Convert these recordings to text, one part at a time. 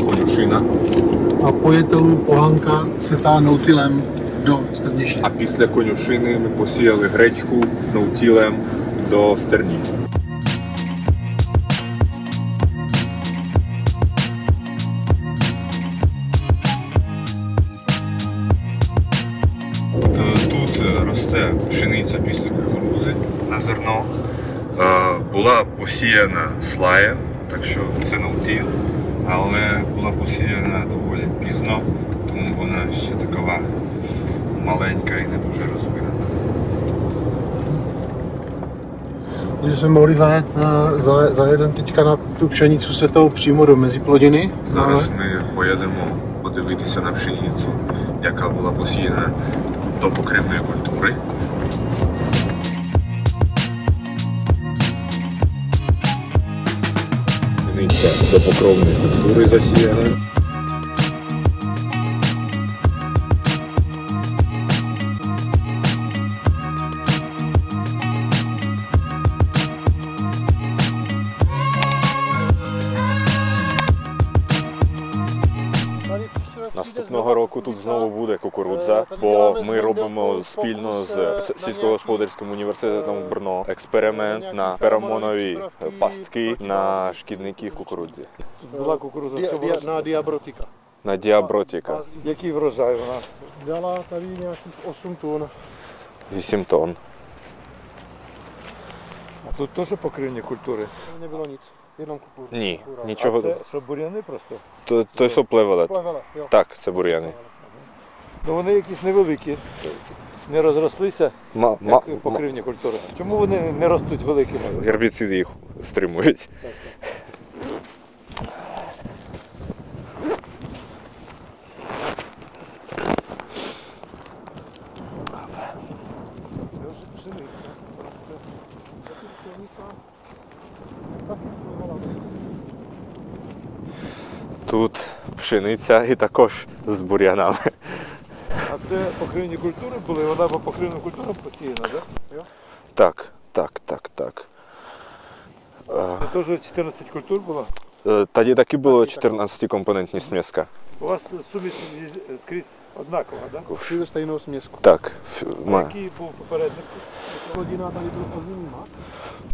конюшина, a po jetelu pohanka se tá nautilem do Strněše. а після конюшини ми посіяли гречку наутілем до стерні. Тут росте пшениця після кукурузи на зерно. Була посіяна слаєм, так що це наутіл, але була посіяна доволі пізно, тому вона ще така маленька і не дуже розвинена. Takže jsme mohli zajet eh, za, za jeden teďka na tu pšenicu se tou přímo do meziplodiny. Зараз ми поїдемо подивитися на пшеницю, яка була посіяна до покривної культури. Пшениця до покровної культури засіяна. Року тут знову буде кукурудза, бо ми робимо спільно з сільськогосподарським університетом Брно експеримент на феромонові пастки на шкідників кукурудзі. Була кукурудза na diabrotika. На діабротіка Який врожай вона? Dala tady nějakých 8 tun. 8 тонн. А тут теж покривні культури. Nebylo nic, jenom кукурудзу? Ні, А нічого. це що буряни просто? То, то є Plevele. Так, це бур'яни. Ну вони якісь невеликі, не розрослися, Ма, ма, як ма- покривні культури. Чому вони не ростуть великими? гербіциди їх стримують. Це вже pšenica. Це тут pšenica. Так і впливала. Тут пшениця і також з бур'янами. А це покривні культури були, вона по покривним культурам посіяна, так? Так, так, так, так. Е, Це теж 14 культур було. е, Тоді таки було 14-компонентні сміска. У вас суміш скрізь однакова, так? Všude stejnou směsku. Так, який був попередник?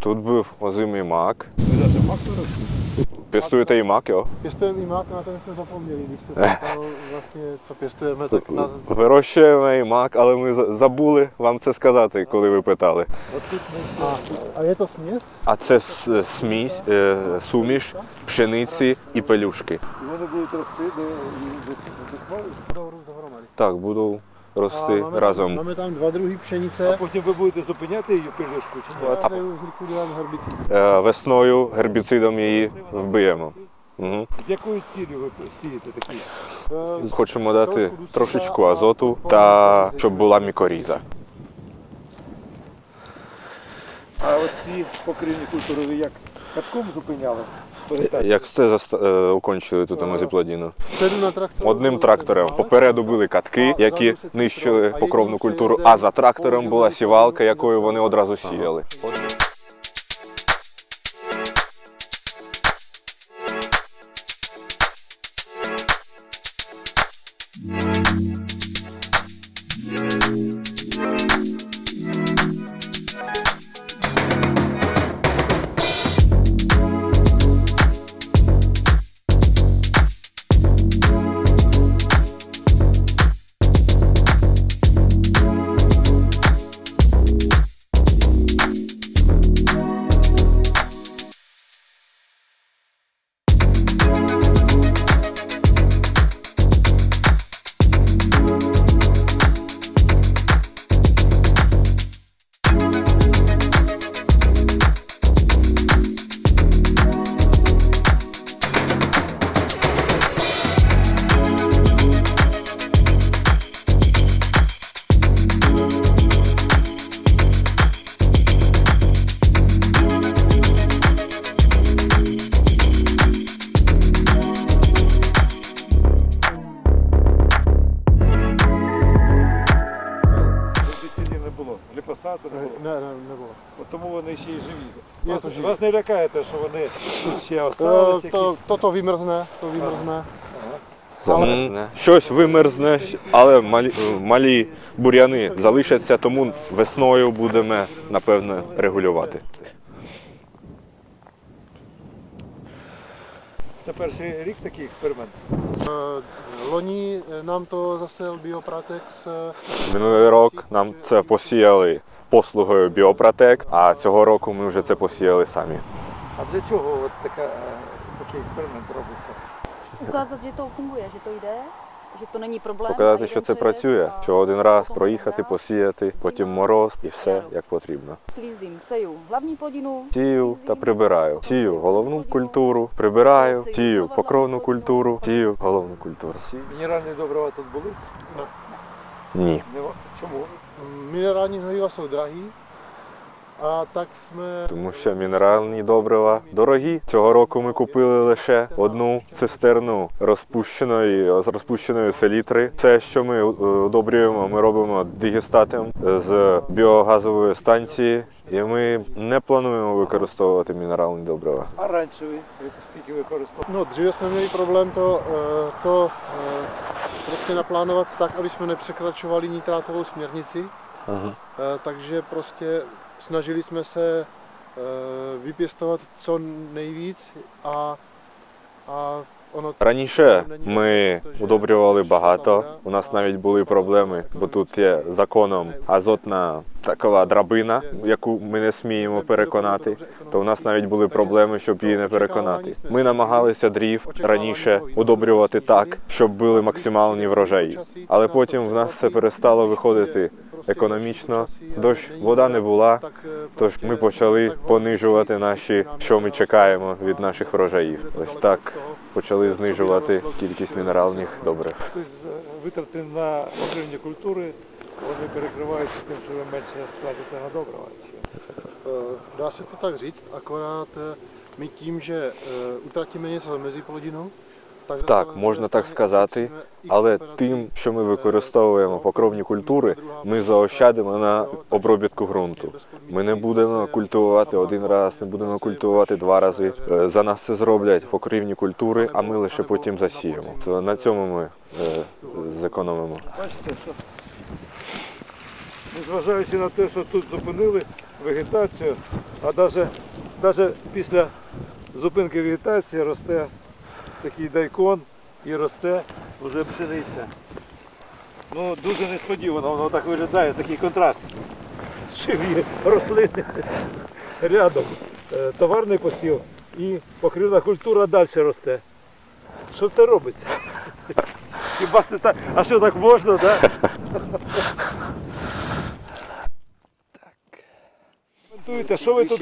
Тут був озимий мак. Ви навіть мак вирощуєте? Пестуєте і мак, йо? Pěstujeme i mák, na ten jsme zapomněli, když jste vlastně, co pěstujeme, tak na, Вирощуємо і мак, але ми за- забули вам це сказати, коли ви питали. Тут ми a, a je to směs? А це с- смісь, е, суміш пшениці і пелюшки. Вони будуть рости до, до, до. Budou růst dohromady. Так, буду рости Tam, разом. máme tam dva druhy А потім ви будете зупиняти її пилюшку чи ні? Zlikvidovat herbicid. Е, Весною гербіцидом її вб'ємо. Угу. З якою цілею ви сієте такі? Eh, Хочемо дати трошечку азоту та щоб була мікоріза. А от ці покривні культури як катком зупиняли? Як сте заста- е, тут мезоплодіну? Sedu. Одним трактором попереду були катки, які нищили покровну культуру, а за трактором була сівалка, якою вони одразу сіяли. Не не було. От Тому вони ще й живі. Вас, to živý. вас не лякає те, що вони тут ще to, якісь? toto vymrzne, to vymrzne. Замерзне. Щось вимерзне, але малі, малі бур'яни залишаться, тому весною будемо, напевно, регулювати. Це перший рік такий експеримент. Loni eh, nám to zasel Biopratex eh, Минулий рік нам це посіяли послугою Біопротект, а цього року ми вже це посіяли самі. А для чого от така, е, такий експеримент робиться? ukázat, že to funguje, že to jde, že to není problém. Показати, що це працює, що один раз проїхати, посіяти, потім мороз і все як потрібно. Seju hlavní plodinu, Сію та прибираю. Сію головну культуру, прибираю, сію покровну культуру, сію головну культуру. Мінеральні добрива тут були? Ні. Чому? Minerální hnojiva jsou drahý a tak jsme Тому що мінеральні добрива дорогі. Цього року ми купили лише одну цистерну розпущеної з розпущеної селітри. Це, що ми е, удобрюємо, ми робимо дигістатом з біогазової станції, і ми не плануємо використовувати мінеральні добрива. А раніше ви скільки використовували? Problém to, eh, to eh, prostě naplánovat tak, aby jsme nepřekračovali nitrátovou směrnici. Eh, Takže prostě snažili jsme se eh, vypěstovat co nejvíc a, a Раніше ми удобрювали багато. У нас навіть були проблеми, бо тут є законом азотна такова драбина, яку ми не сміємо переконати. То у нас навіть були проблеми, щоб її не переконати. Ми намагалися дрів раніше удобрювати так, щоб були максимальні врожаї. Але потім в нас це перестало виходити економічно. Дощ, вода не була. Тож ми почали понижувати наші, що ми чекаємо від наших врожаїв. Ось так почали знижувати кількість мінеральних добрив. Тобто е, витрати на покривні культури, вони перекриваються тим, що ви менше платите на добрива. Dá se to tak říct, akorát eh, my tím, že utratíme něco mezi plodinou, tak, zase Так, можна так сказати, але тим, що ми використовуємо покровні культури, ми заощадимо на обробітку ґрунту. Ми не будемо культивувати один раз, не будемо культивувати два рази. Е, За нас це зроблять покривні культури, а ми лише потім засіємо. На цьому ми е, зекономимо. Незважаючи на те, що тут зупинили вегетацію, а навіть після зупинки вегетації росте такий дайкон і росте вже пшениця. Ну, дуже несподівано, воно так виглядає, такий контраст. Живі рослини рядом, е, товарний посів і покривна культура далі росте. Що це робиться? Хіба це так? А що так можна, так? Коментуйте, що ви тут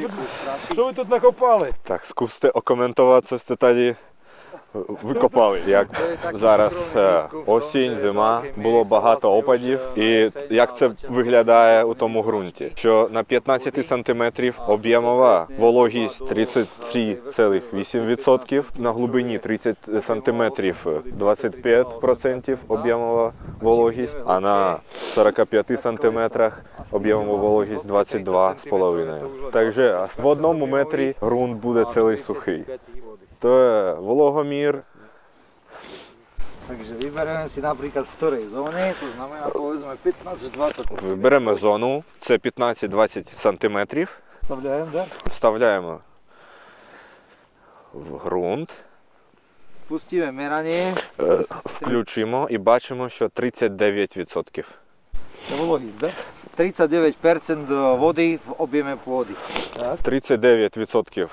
що ви тут накопали? Так, скусте окоментувати, це тоді викопали. Як зараз е, осінь, зима, було багато опадів, і як це виглядає у тому ґрунті? Що на 15 сантиметрів об'ємова вологість 33,8%, на глибині 30 сантиметрів 25% об'ємова вологість, а на 45 сантиметрах об'ємова вологість 22,5%. Takže в одному метрі ґрунт буде цілий сухий. To je volohomír, Takže vybereme si napríklad v ktorej zóne, to znamená povedzme 15 až 20 беремо зону, це 15-20 сантиметрів, Вставляємо, так? вставляємо в ґрунт, Spustíme meranie, е, включимо і бачимо, що 39%. Це вологість, так? 39% vody v objeme pôdy. 39%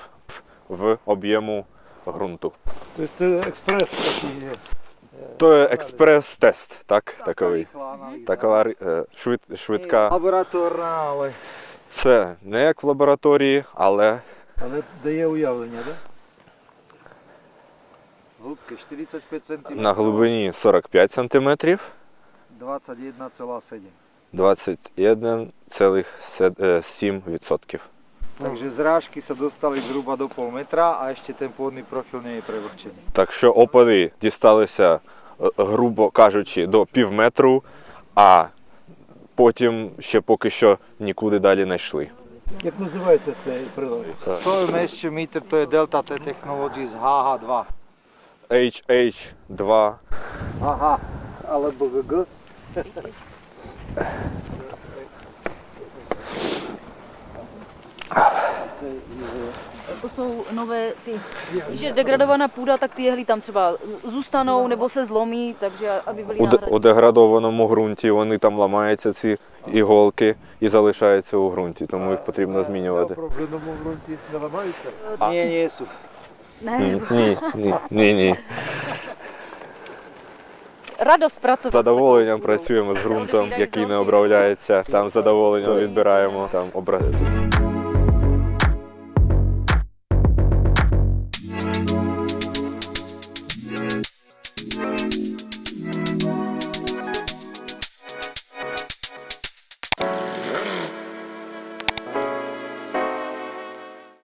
в об'єму ґрунту. Тобто це експрес такий. То є експрес-тест, так? Таковий. Така е, швид, швидка. Ale Це не як в лабораторії, але Але дає уявлення, так? hĺbke 45 cm, на глибині 45 сантиметрів. 21,7 21,7%. Takže zrážky sa dostali zhruba do pol metra a ešte ten pôdny profil nie je prevlhčený. Так що опади дісталися, е, грубо кажучи, до півметру, а потім ще поки що нікуди далі не йшли. Як називається цей прилад? Soil Moisture Meter to je Delta T Technologies HH2. HH2. Ага. Або ГГ. To jsou nové ty, když je degradovaná půda, tak ty jehly tam třeba zůstanou nebo se zlomí, takže aby byly У, де- у náhradní. деградованому ґрунті вони там ламаються, ці іголки, і залишаються у ґрунті, тому їх потрібно змінювати. В проблемному ґрунті не ламаються. Nie sú. Ne, Ні, ні, ні, ні, ні. radost pracovat. З задоволенням працюємо з ґрунтом, який не обробляється. Там з задоволенням відбираємо там образці.